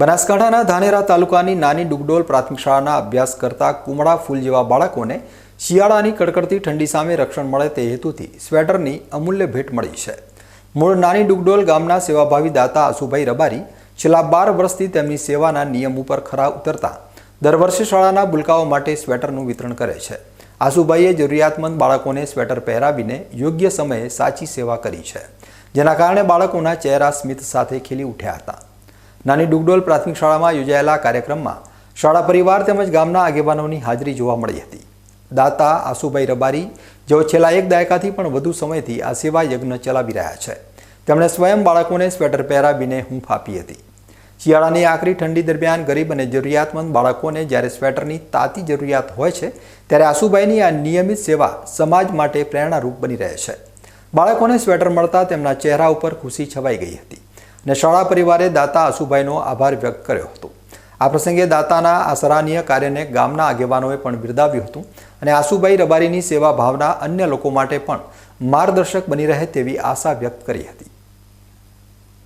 બનાસકાંઠાના ધાનેરા તાલુકાની નાની ડુગડોલ પ્રાથમિક શાળાના અભ્યાસ કરતા કુમળા ફૂલ જેવા બાળકોને શિયાળાની કડકડતી ઠંડી સામે રક્ષણ મળે તે હેતુથી સ્વેટરની અમૂલ્ય ભેટ મળી છે. મૂળ નાની ડુગડોલ ગામના સેવાભાવી દાતા આસુભાઈ રબારી છેલ્લા બાર વર્ષથી તેમની સેવાના નિયમ ઉપર ખરા ઉતરતા દર વર્ષે શાળાના બુલકાઓ માટે સ્વેટરનું વિતરણ કરે છે. આસુભાઈએ જરૂરિયાતમંદ બાળકોને સ્વેટર પહેરાવીને યોગ્ય સમયે સાચી સેવા કરી છે. જેના કારણે બાળકોના ચહેરા સ્મિત સાથે ખીલી ઉઠ્યા હતા. નાની ડુગડોલ પ્રાથમિક શાળામાં યોજાયેલા કાર્યક્રમમાં શાળા પરિવાર તેમજ ગામના આગેવાનોની હાજરી જોવા મળી હતી. દાતા આસુભાઈ રબારી, જેઓ છેલ્લા એક દાયકાથી પણ વધુ સમયથી આ સેવા યજ્ઞ ચલાવી રહ્યા છે. તેમણે સ્વયં બાળકોને સ્વેટર પહેરાવીને હૂંફ આપી હતી. શિયાળાની આકરી ઠંડી દરમિયાન ગરીબ અને જરૂરિયાતમંદ બાળકોને જ્યારે સ્વેટરની તાતી જરૂરિયાત હોય છે, ત્યારે આસુભાઈની આ નિયમિત સેવા સમાજ માટે પ્રેરણારૂપ બની રહે છે. બાળકોને સ્વેટર મળતા તેમના ચહેરા ઉપર ખુશી છવાઈ ગઈ હતી. અને શાળા પરિવારે દાતા આસુભાઈનો આભાર વ્યક્ત કર્યો હતો. આ પ્રસંગે દાતાના આ સરાહનીય કાર્યને ગામના આગેવાનોએ પણ બિરદાવ્યું હતું અને આસુભાઈ રબારીની સેવા ભાવના અન્ય લોકો માટે પણ માર્ગદર્શક બની રહે તેવી આશા વ્યક્ત કરી હતી.